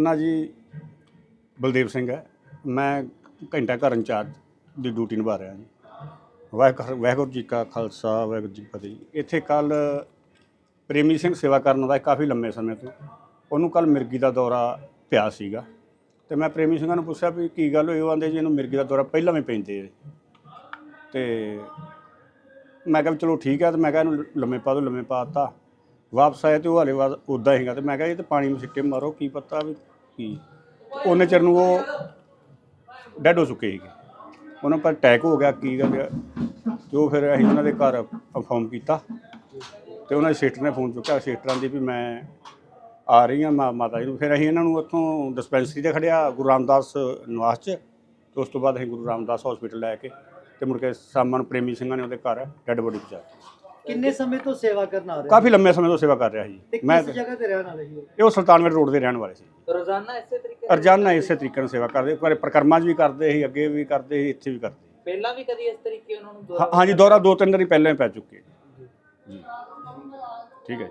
ਨਾਂ ਜੀ ਬਲਦੇਵ ਸਿੰਘ ਹੈ। ਮੈਂ ਘੰਟਾ ਘਰ ਇੰਚਾਰਜ ਦੀ ਡਿਊਟੀ ਨਿਭਾ ਰਿਹਾ ਜੀ। ਵਾਹਿਗੁਰੂ ਵਾਹਿਗੁਰੂ ਜੀ ਕਾ ਖਾਲਸਾ, ਵਾਹਿਗੁਰੂ ਜੀ ਕੀ ਫਤਿਹ ਇੱਥੇ ਕੱਲ ਪ੍ਰੇਮੀ ਸਿੰਘ ਸੇਵਾ ਕਰਨ ਦਾ ਕਾਫੀ ਲੰਮੇ ਸਮੇਂ ਤੋਂ। ਉਹਨੂੰ ਕੱਲ ਮਿਰਗੀ ਦਾ ਦੌਰਾ ਪਿਆ ਸੀਗਾ। ਤੇ ਮੈਂ ਪ੍ਰੇਮੀ ਸਿੰਘਾਂ ਨੂੰ ਪੁੱਛਿਆ ਵੀ ਕੀ ਗੱਲ ਹੋਈ? ਉਹ ਆਂਦੇ ਜੀ ਇਹਨੂੰ ਮਿਰਗੀ ਦਾ ਦੌਰਾ ਪਹਿਲਾਂ ਵੀ ਪੈਂਦੇ ਤੇ ਮੈਂ ਕਿਹਾ ਵੀ ਚਲੋ ਠੀਕ ਹੈ ਤੇ ਮੈਂ ਕਿਹਾ ਇਹਨੂੰ ਲੰਮੇ ਪਾ ਦੋ, ਲੰਮੇ ਪਾ ਦਿੱਤਾ। ਵਾਪਸ ਆਇਆ ਤੇ ਉਹ ਹਾਲੇ ਬਾਅਦ ਉਦਾਂ ਹੀਗਾ ਤੇ ਮੈਂ ਕਿਹਾ ਇਹ ਤੇ ਪਾਣੀ ਨੂੰ ਸਿੱਟੇ ਮਾਰੋ, ਕੀ ਪਤਾ ਵੀ ਕੀ। ਉਹਨੇ ਚਿਰ ਨੂੰ ਉਹ ਡੈਡ ਹੋ ਚੁੱਕੇ ਸੀਗੇ। ਉਹਨਾਂ ਪਰ ਅਟੈਕ ਹੋ ਗਿਆ, ਕੀ ਗੱਲ ਤੇ ਉਹ ਫਿਰ ਅਸੀਂ ਉਹਨਾਂ ਦੇ ਘਰ ਇਨਫੋਰਮ ਕੀਤਾ ਤੇ ਉਹਨਾਂ ਦੇ ਸਿਸਟਰ ਨੇ ਫੋਨ ਚੁੱਕਿਆ ਸਿਸਟਰਾਂ ਦੀ ਵੀ ਮੈਂ ਆ ਰਹੀ ਹਾਂ ਮਾ- ਮਾਤਾ ਜੀ ਨੂੰ। ਫਿਰ ਅਸੀਂ ਇਹਨਾਂ ਨੂੰ ਉੱਥੋਂ ਡਿਸਪੈਂਸਰੀ ਤੇ ਖੜਿਆ ਗੁਰੂ ਰਾਮਦਾਸ ਨਿਵਾਸ 'ਚ ਤੇ ਉਸ ਤੋਂ ਬਾਅਦ ਅਸੀਂ ਗੁਰੂ ਰਾਮਦਾਸ ਹਸਪੀਟਲ ਲੈ ਕੇ ਤੇ ਮੁੜ ਕੇ ਸ਼ਾਮਾਂ ਪ੍ਰੇਮੀ ਸਿੰਘਾਂ ਨੇ ਉਹਦੇ ਘਰ ਡੈੱਡ ਬੋਡੀ ਪਹੁੰਚਾਈ ਕਿੰਨੇ ਸਮੇਂ ਤੋਂ ਸੇਵਾ ਕਰਨ ਆ ਰਹੇ ਕਾਫੀ ਲੰਮੇ ਸਮੇਂ ਤੋਂ ਸੇਵਾ ਕਰ ਰਿਹਾ ਸੀ ਤੇ ਮੈਂ ਕਿਸ ਜਗ੍ਹਾ ਤੇ ਰਹਿਣ ਵਾਲੇ ਸੀ ਉਹ? ਇਹ ਉਹ ਸੁਲਤਾਨਗੜ੍ਹ ਰੋਡ ਦੇ ਰਹਿਣ ਵਾਲੇ ਸੀ ਰੋਜ਼ਾਨਾ ਇਸੇ ਤਰੀਕੇ ਨਾਲ? ਰੋਜ਼ਾਨਾ ਇਸੇ ਤਰੀਕੇ ਨਾਲ ਸੇਵਾ ਕਰਦੇ ਪਰ ਪ੍ਰਕਰਮਾਂ 'ਚ ਵੀ ਕਰਦੇ ਸੀ ਅੱਗੇ ਵੀ ਕਰਦੇ ਸੀ ਇੱਥੇ ਵੀ ਕਰਦੇ ਸੀ। ਪਹਿਲਾਂ ਵੀ ਕਦੀ ਇਸ ਤਰੀਕੇ ਉਹਨਾਂ ਨੂੰ ਹਾਂ- ਦੁਆਰਾ ਹਾਂਜੀ ਦੌਰਾ ਦੋ ਤਿੰਨ ਵਾਰੀ ਪਹਿਲਾਂ ਹੀ ਪੈ ਚੁੱਕੇ ਜੀ ਠੀਕ ਹੈ ਜੀ।